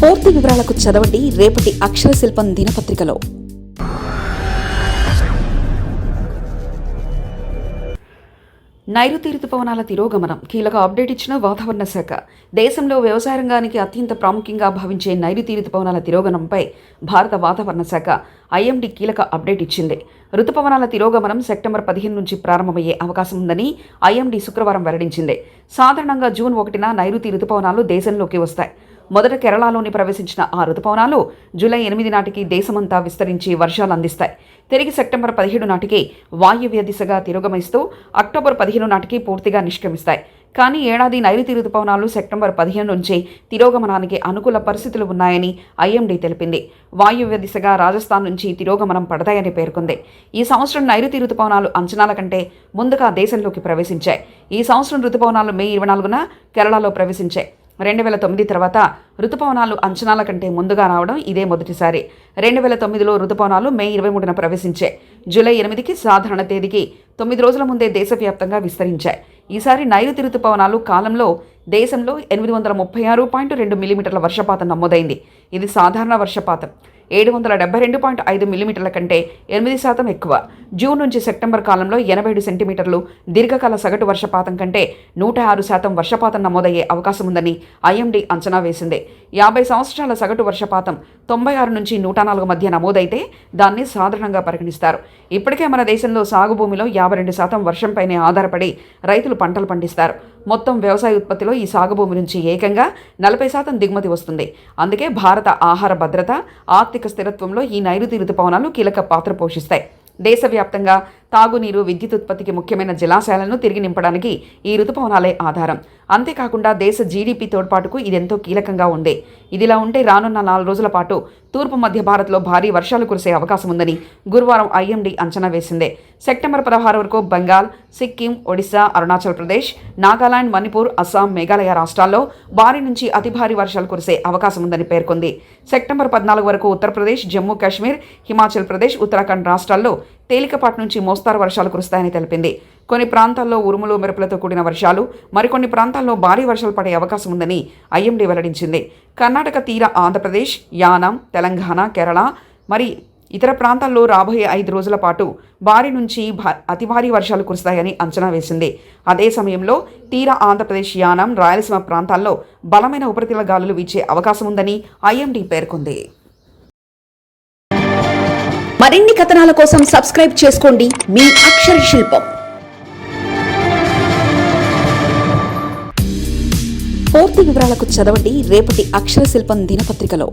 పూర్తి వివరాలకు చదవండి రేపటి అక్షర శిల్పం దినపత్రికలో. నైరుతి రుతుపవనాల తిరోగమనం కీలక అప్డేట్ ఇచ్చిన వాతావరణ శాఖ. దేశంలో వ్యవసాయ రంగానికి అత్యంత ప్రాముఖ్యంగా భావించే నైరుతి రుతుపవనాల తిరోగమనంపై భారత వాతావరణ శాఖ ఐఎండీ కీలక అప్డేట్ ఇచ్చింది. రుతుపవనాల తిరోగమనం సెప్టెంబర్ పదిహేను నుంచి ప్రారంభమయ్యే అవకాశం ఉందని ఐఎండీ శుక్రవారం వెల్లడించింది. సాధారణంగా జూన్ ఒకటిన నైరుతి రుతుపవనాలు దేశంలోకి వస్తాయి. మొదట కేరళలోని ప్రవేశించిన ఆ రుతుపవనాలు జూలై ఎనిమిది నాటికి దేశమంతా విస్తరించి వర్షాలు అందిస్తాయి. తిరిగి సెప్టెంబర్ పదిహేడు నాటికి వాయువ్య దిశగా తిరోగమిస్తూ అక్టోబర్ పదిహేను నాటికి పూర్తిగా నిష్క్రమిస్తాయి. కానీ ఏడాది నైరుతి రుతుపవనాలు సెప్టెంబర్ పదిహేను నుంచి తిరోగమనానికి అనుకూల పరిస్థితులు ఉన్నాయని ఐఎండీ తెలిపింది. వాయువ్య దిశగా రాజస్థాన్ నుంచి తిరోగమనం పడతాయని పేర్కొంది. ఈ సంవత్సరం నైరుతి రుతుపవనాలు అంచనాల కంటే ముందుగా దేశంలోకి ప్రవేశించాయి. ఈ సంవత్సరం రుతుపవనాలు మే ఇరవై నాలుగున కేరళలో ప్రవేశించాయి. రెండు వేల తొమ్మిది తర్వాత రుతుపవనాలు అంచనాల కంటే ముందుగా రావడం ఇదే మొదటిసారి. రెండు వేల తొమ్మిదిలో రుతుపవనాలు మే ఇరవై మూడున ప్రవేశించాయి. జూలై ఎనిమిదికి సాధారణ తేదీకి తొమ్మిది రోజుల ముందే దేశవ్యాప్తంగా విస్తరించాయి. ఈసారి నైరుతి రుతుపవనాలు కాలంలో దేశంలో ఎనిమిది వందల ముప్పై ఆరు పాయింట్ రెండు మిల్లీమీటర్ల వర్షపాతం నమోదైంది. ఇది సాధారణ వర్షపాతం. ఏడు వందల డెబ్బై రెండు పాయింట్ ఐదు మిల్లీమీటర్ల కంటే ఎనిమిది శాతం ఎక్కువ. జూన్ నుంచి సెప్టెంబర్ కాలంలో ఎనభై ఏడు సెంటీమీటర్లు దీర్ఘకాల సగటు వర్షపాతం కంటే నూట ఆరు శాతం వర్షపాతం నమోదయ్యే అవకాశం ఉందని ఐఎండీ అంచనా వేసింది. యాభై సంవత్సరాల సగటు వర్షపాతం తొంభై ఆరు నుంచి నూట నాలుగు మధ్య నమోదైతే దాన్ని సాధారణంగా పరిగణిస్తారు. ఇప్పటికే మన దేశంలో సాగు భూమిలో యాభై రెండు శాతం వర్షంపైనే ఆధారపడి రైతులు పంటలు పండిస్తారు. మొత్తం వ్యవసాయ ఉత్పత్తిలో ఈ సాగు భూమి నుంచి ఏకంగా నలభై శాతం దిగుమతి వస్తుంది. అందుకే భారత ఆహార భద్రత ఆర్థిక స్థిరత్వంలో ఈ నైరుతి రుతుపవనాలు కీలక పాత్ర పోషిస్తాయి. దేశవ్యాప్తంగా తాగునీరు విద్యుత్ ఉత్పత్తికి ముఖ్యమైన జలాశయాలను తిరిగి నింపడానికి ఈ రుతుపవనాలే ఆధారం. అంతేకాకుండా దేశ జీడీపీ తోడ్పాటుకు ఇదెంతో కీలకంగా ఉంది. ఇదిలా ఉంటే రానున్న నాలుగు రోజుల పాటు తూర్పు మధ్య భారత్లో భారీ వర్షాలు కురిసే అవకాశం ఉందని గురువారం ఐఎండీ అంచనా వేసింది. సెప్టెంబర్ పదహారు వరకు బెంగాల్ సిక్కిం ఒడిశా అరుణాచల్ ప్రదేశ్ నాగాలాండ్ మణిపూర్ అస్సాం మేఘాలయ రాష్ట్రాల్లో భారీ నుంచి అతి భారీ వర్షాలు కురిసే అవకాశం ఉందని పేర్కొంది. సెప్టెంబర్ పద్నాలుగు వరకు ఉత్తరప్రదేశ్ జమ్మూ కాశ్మీర్ హిమాచల్ ప్రదేశ్ ఉత్తరాఖండ్ రాష్ట్రాల్లో తేలికపాటి నుంచి మోస్తారు వర్షాలు కురుస్తాయని తెలిపింది. కొన్ని ప్రాంతాల్లో ఉరుములు మెరుపులతో కూడిన వర్షాలు మరికొన్ని ప్రాంతాల్లో భారీ వర్షాలు పడే అవకాశం ఉందని ఐఎండీ వెల్లడించింది. కర్ణాటక తీర ఆంధ్రప్రదేశ్ యానం తెలంగాణ కేరళ మరి ఇతర ప్రాంతాల్లో రాబోయే ఐదు రోజుల పాటు భారీ నుంచి అతి భారీ వర్షాలు కురుస్తాయని అంచనా వేసింది. అదే సమయంలో తీర ఆంధ్రప్రదేశ్ యానం రాయలసీమ ప్రాంతాల్లో బలమైన ఉపరితల గాలులు వీచే అవకాశం ఉందని ఐఎండీ పేర్కొంది. మరిన్ని కథనాల కోసం సబ్స్క్రైబ్ చేసుకోండి మీ అక్షర శిల్పం. పూర్తి వివరాలకు చదవండి రేపటి అక్షర శిల్పం దినపత్రికలో.